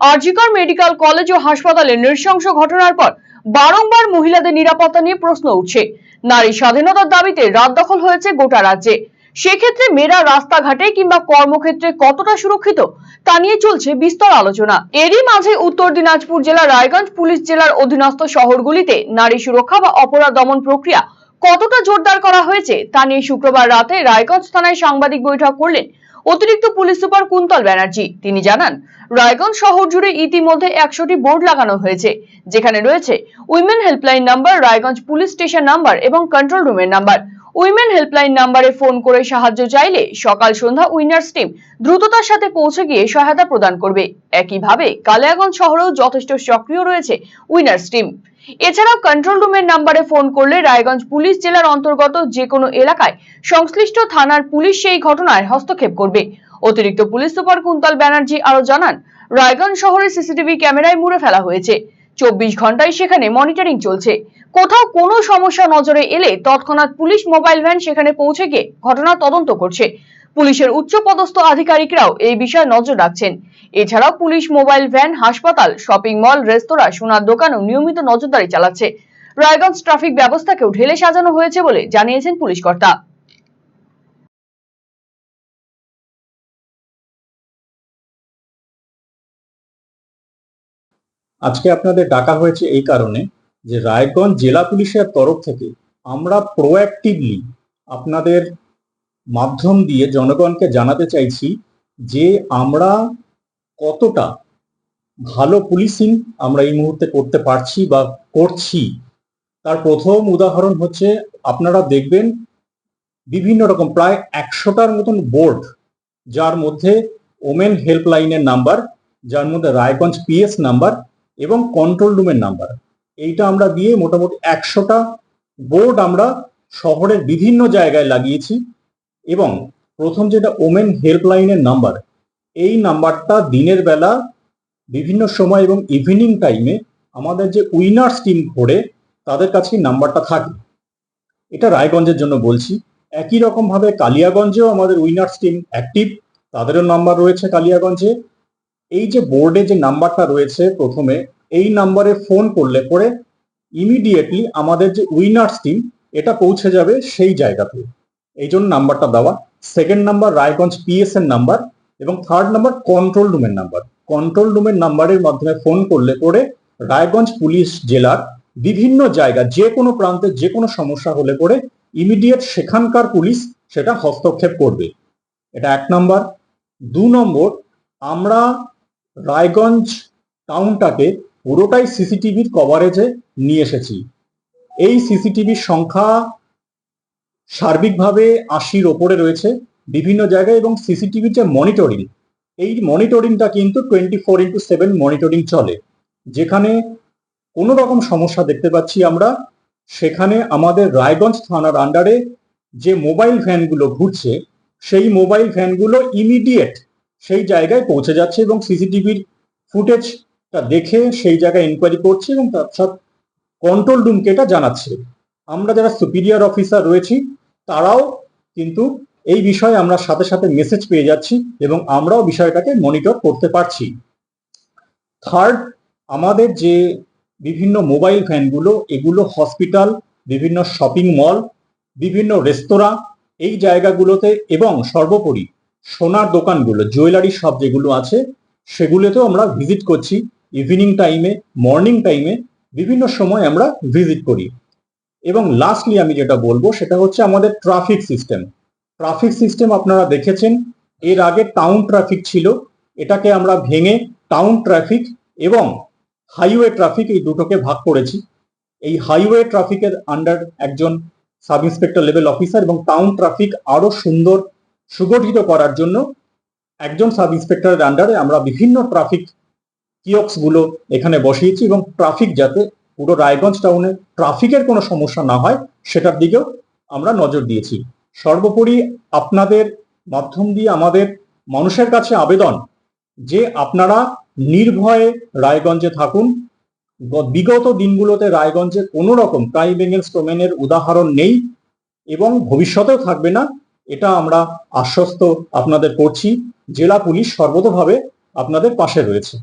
RG Kar medical college ও হাসপাতালে নৃশংস ঘটনার পর বারংবার মহিলাদের নিরাপত্তা নিয়ে প্রশ্ন উঠছে। নারী স্বাধীনতার দাবিতে রাত দখল হয়েছে গোটা রাজ্যে। সেক্ষেত্রে মেয়েরা রাস্তাঘাটে কিংবা কর্মক্ষেত্রে কতটা সুরক্ষিত তা নিয়ে চলছে বিস্তর আলোচনা। এরই মাঝে উত্তর দিনাজপুর জেলার রায়গঞ্জ পুলিশ জেলার অধীনস্থ শহরগুলিতে নারী সুরক্ষা বা অপরাধ দমন প্রক্রিয়া কতটা জোরদার করা হয়েছে তা নিয়ে শুক্রবার রাতে রায়গঞ্জ থানায় সাংবাদিক বৈঠক করলেন অতিরিক্ত পুলিশ সুপার কুন্তল ব্যানার্জি। তিনি জানান, রায়গঞ্জ শহর জুড়ে ইতিমধ্যে একশোটি বোর্ড লাগানো হয়েছে, যেখানে রয়েছে women helpline number, Raiganj police station number এবং কন্ট্রোল রুমের নাম্বার। উইমেন হেল্পলাইন নাম্বারে ফোন করে সাহায্য চাইলে সকাল সন্ধ্যা উইনার্স টিম দ্রুততার সাথে পৌঁছে গিয়ে সহায়তা প্রদান করবে। একইভাবে কালিয়াগঞ্জ শহরেও যথেষ্ট সক্রিয় রয়েছে উইনার্স টিম। এছাড়াও কন্ট্রোল রুমের নাম্বারে ফোন করলে রায়গঞ্জ পুলিশ জেলার অন্তর্গত যে কোনো এলাকায় সংশ্লিষ্ট থানার পুলিশ সেই ঘটনায় হস্তক্ষেপ করবে। অতিরিক্ত পুলিশ সুপার কুন্তল ব্যানার্জি আরও জানান, রায়গঞ্জ শহরে সিসিটিভি ক্যামেরায় মুড়ে ফেলা হয়েছে। চব্বিশ ঘন্টায় সেখানে মনিটরিং চলছে। কোথাও কোনো সমস্যা নজরে এলে তৎক্ষণাৎ পুলিশ মোবাইল ভ্যান সেখানে পৌঁছে গিয়ে ঘটনা তদন্ত করছে। পুলিশের উচ্চপদস্থ আধিকারিকরাও এই বিষয়ে নজর রাখছেন। এছাড়াও পুলিশ মোবাইল ভ্যান, হাসপাতাল, শপিং মল, রেস্তোরাঁ, সোনার দোকানও নিয়মিত নজরদারি চালাচ্ছে। রায়গঞ্জ ট্রাফিক ব্যবস্থাকেও ঢেলে সাজানো হয়েছে বলে জানিয়েছেন পুলিশ কর্তা। আজকে আপনাদের ডাকা হয়েছে এই কারণে। যে রায়গঞ্জ জেলা পুলিশের তরফ থেকে আমরা প্রোঅ্যাক্টিভলি আপনাদের মাধ্যম দিয়ে জনগণকে জানাতে চাইছি যে আমরা কতটা ভালো পুলিশিং আমরা এই মুহূর্তে করতে পারছি বা করছি। তার প্রথম উদাহরণ হচ্ছে আপনারা দেখবেন বিভিন্ন রকম প্রায় একশোটার মতন বোর্ড যার মধ্যে ওমেন হেল্পলাইনের নাম্বার যার মধ্যে রায়গঞ্জ পিএস নাম্বার এবং কন্ট্রোল রুমের নাম্বার এইটা আমরা দিয়ে মোটামুটি একশোটা বোর্ড আমরা শহরের বিভিন্ন জায়গায় লাগিয়েছি এবং প্রথম যেটা ওমেন হেল্পলাইনের নাম্বার, এই নাম্বারটা দিনের বেলা বিভিন্ন সময় এবং ইভিনিং টাইমে আমাদের যে উইনার্স টিম ঘোরে তাদের কাছে নাম্বারটা থাকে। এটা রায়গঞ্জের জন্য বলছি। একই রকম ভাবে কালিয়াগঞ্জেও আমাদের উইনার্স টিম অ্যাক্টিভ তাদেরও নাম্বার রয়েছে কালিয়াগঞ্জে। এই যে বোর্ডে যে নাম্বারটা রয়েছে প্রথমে এই নাম্বারে ফোন করলে পরে ইমিডিয়েটলি আমাদের যে উইনার্স টিম এটা পৌঁছে যাবে সেই জায়গাতে এই জন্য নাম্বারটা দেওয়া। সেকেন্ড নাম্বার রায়গঞ্জ পিএস এর নাম্বার এবং থার্ড নাম্বার কন্ট্রোল রুমের নাম্বার কন্ট্রোল রুমের নাম্বারের মাধ্যমে ফোন করলে পরে রায়গঞ্জ পুলিশ জেলার বিভিন্ন জায়গা, যে কোনো প্রান্তে যে কোনো সমস্যা হলে পরে ইমিডিয়েট সেখানকার পুলিশ সেটা হস্তক্ষেপ করবে। এটা এক নাম্বার দু নম্বর আমরা রায়গঞ্জ টাউনটাকে পুরোটাই সিসিটিভির কভারেজে নিয়ে এসেছি। এই সিসিটিভির সংখ্যা সার্বিকভাবে আশির ওপরে রয়েছে বিভিন্ন জায়গায় এবং সিসিটিভির যে মনিটরিং এই মনিটরিংটা কিন্তু twenty four into seven monitoring চলে। যেখানে কোনো রকম সমস্যা দেখতে পাচ্ছি আমরা, সেখানে আমাদের রায়গঞ্জ থানার আন্ডারে যে মোবাইল ভ্যানগুলো ঘুরছে, সেই মোবাইল ভ্যানগুলো ইমিডিয়েট সেই জায়গায় পৌঁছে যাচ্ছে এবং সিসিটিভির ফুটেজটা দেখে সেই জায়গায় ইনকোয়ারি করছে এবং তার কন্ট্রোল রুমকে এটা জানাচ্ছে। আমরা যারা সুপিরিয়র অফিসার রয়েছি, তারাও কিন্তু এই বিষয়ে আমরা সাথে সাথে মেসেজ পেয়ে যাচ্ছি এবং আমরাও বিষয়টাকে মনিটর করতে পারছি। থার্ড আমাদের যে বিভিন্ন মোবাইল ভ্যানগুলো, এগুলো হসপিটাল বিভিন্ন শপিং মল বিভিন্ন রেস্তোরাঁ এই জায়গাগুলোতে এবং সর্বোপরি সোনার দোকানগুলো জুয়েলারি শপ যেগুলো আছে, সেগুলোতেও আমরা ভিজিট করছি। ইভিনিং টাইমে মর্নিং টাইমে বিভিন্ন সময় আমরা ভিজিট করি। এবং লাস্টলি আমি যেটা বলব সেটা হচ্ছে আমাদের ট্রাফিক সিস্টেম ট্রাফিক সিস্টেম আপনারা দেখেছেন, এর আগে টাউন ট্রাফিক ছিল, এটাকে আমরা ভেঙে টাউন ট্রাফিক এবং হাইওয়ে ট্রাফিক এই দুটোকে ভাগ করেছি। এই হাইওয়ে ট্রাফিকের আন্ডার একজন সাব ইন্সপেক্টর লেভেল অফিসার এবং টাউন ট্রাফিক আরও সুন্দর, সুগঠিত করার জন্য একজন সাব ইন্সপেক্টরের আন্ডারে আমরা বিভিন্ন ট্রাফিক কিয়ক্সগুলো এখানে বসিয়েছি এবং ট্রাফিক যাতে পুরো রায়গঞ্জ টাউনে ট্রাফিকের কোনো সমস্যা না হয়, সেটার দিকেও আমরা নজর দিয়েছি। সর্বোপরি আপনাদের মাধ্যম দিয়ে আমাদের মানুষের কাছে আবেদন যে আপনারা নির্ভয়ে রায়গঞ্জে থাকুন। বিগত দিনগুলোতে রায়গঞ্জে কোনো রকম ক্রাইম এগেন্স্ট ওমেনের উদাহরণ নেই এবং ভবিষ্যতেও থাকবে না, এটা আমরা আশ্বস্ত আপনাদের করছি। জেলা পুলিশ সর্বতভাবে আপনাদের পাশে রয়েছে।